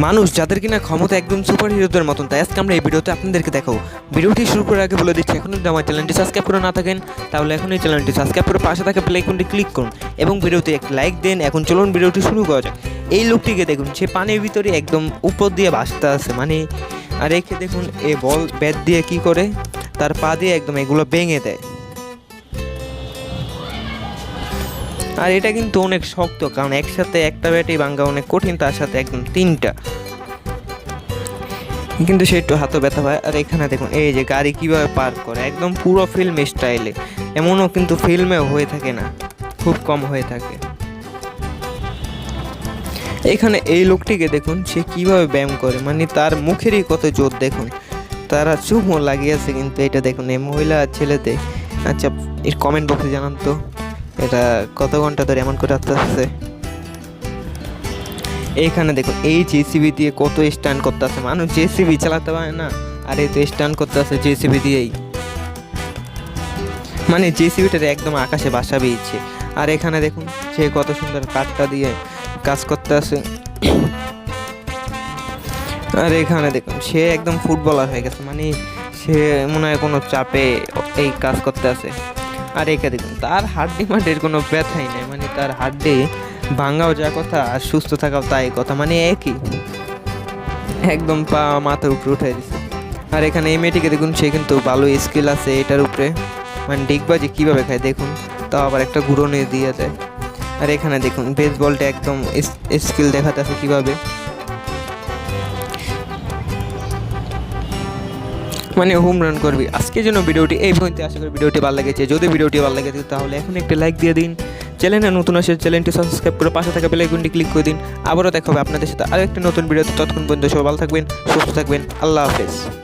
মানুষ যাদের কিনা ক্ষমতা একদম সুপার হিরোদের মতন, তাই আজকে আমরা এই ভিডিওতে আপনাদেরকে দেখাবো। ভিডিওটি শুরু করার আগে বলে দিচ্ছি এখন যদি আমার চ্যানেলটি সাবস্ক্রাইব করে না থাকেন, তাহলে এখন এই চ্যানেলটি সাবস্ক্রাইব করে পাশে থাকা আইকনটি ক্লিক করুন এবং ভিডিওতে একটি লাইক দেন। এখন চলুন ভিডিওটি শুরু করা যাক। এই লোকটিকে দেখুন, সে পানির ভিতরে একদম উপর দিয়ে ভাসতে আছে মানে আর একে দেখুন, এ বল ব্যাট দিয়ে কি করে, তার পা দিয়ে একদম এগুলো ভেঙে দেয়। আর এটা কিন্তু অনেক শক্ত, কারণ একসাথে একটা ব্যাটই ভাঙ্গা অনেক কঠিন, তার সাথে একদম তিনটা। কিন্তু সে একটু হাতও ব্যথা পায়। আর এখানে দেখুন, এই যে গাড়ি কীভাবে পার করে, একদম পুরো ফিল্ম স্টাইলে এমনও কিন্তু ফিল্মেও হয়ে থাকে না, খুব কম হয়ে থাকে। এখানে এই লোকটিকে দেখুন, সে কীভাবে ব্যায়াম করে মানে তার মুখেরই কত জোর দেখুন। তারা চুমও লাগিয়েছে কিন্তু, এটা দেখুন, এই মহিলা ছেলেতে। আচ্ছা এর কমেন্ট বক্সে জানান তো। এটা কত ঘণ্টা ধরে এমন করে আসতে আসছে এইখানে দেখুন এই জেসিবি দিয়ে কত স্ট্যান্ড করতে আছে মানুষ জেসিবি চালাতে পারে না। আর এই তো স্ট্যান্ড করতে আছে জেসিবি দিয়েই। মানে জেসিবিটার একদম আকাশে বাসা বেয়েছে আর এখানে দেখুন, সে কত সুন্দর কাঠটা দিয়ে কাজ করতে আছে আর এখানে দেখুন, সে একদম ফুটবলার হয়ে গেছে। মানে সে মনে হয় কোনো চাপে এই কাজ করতে আছে আর একে দেখুন, তার হাড্ডি মাড্ডির কোনো ব্যথাই নেই মানে তার হাড্ডি ভাঙাও যা কথা আর সুস্থ থাকাও তাই কথা মানে একই। একদম পা মাথার উপরে উঠে দিছে। আর এখানে এই মেয়েটিকে দেখুন, সে কিন্তু ভালো স্কিল আছে এটার উপরে। মানে ডিগবাজি কীভাবে খায় দেখুন, তাও আবার একটা ঘুরনে দিয়ে যায় আর এখানে দেখুন বেসবলটা একদম স্কিল দেখাতে আছে কীভাবে। মানে হোম রান করবি। আজকে জন্য ভিডিওটি এই পর্যন্ত, আশা করি ভিডিওটি ভালো লেগেছে। যদি ভিডিওটি ভালো লেগে থাকে, তাহলে এখন একটি লাইক দিয়ে দিন। চ্যানেলে নতুন আসে চ্যানেলটি সাবস্ক্রাইব করে পাশে থাকা বেলাইকনটি ক্লিক করে দিন। আবারও দেখা হবে আপনাদের সাথে আরও একটি নতুন ভিডিওতে। ততক্ষণ পর্যন্ত সবাই ভালো থাকবেন, সুস্থ থাকবেন। আল্লাহ হাফেজ।